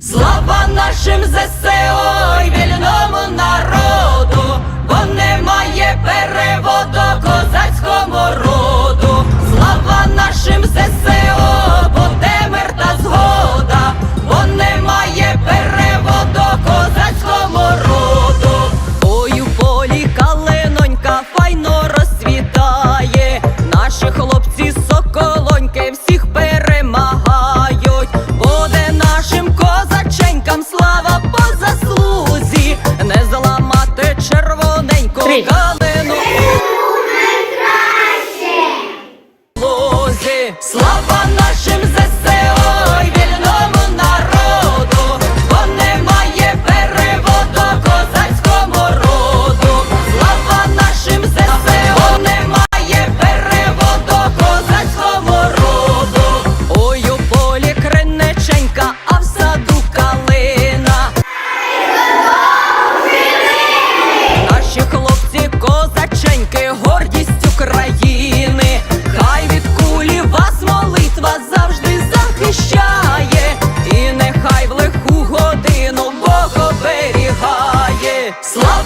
Слава нашим ЗСО і! Давай! Калину краще! Лозі, слава нашим! Слава!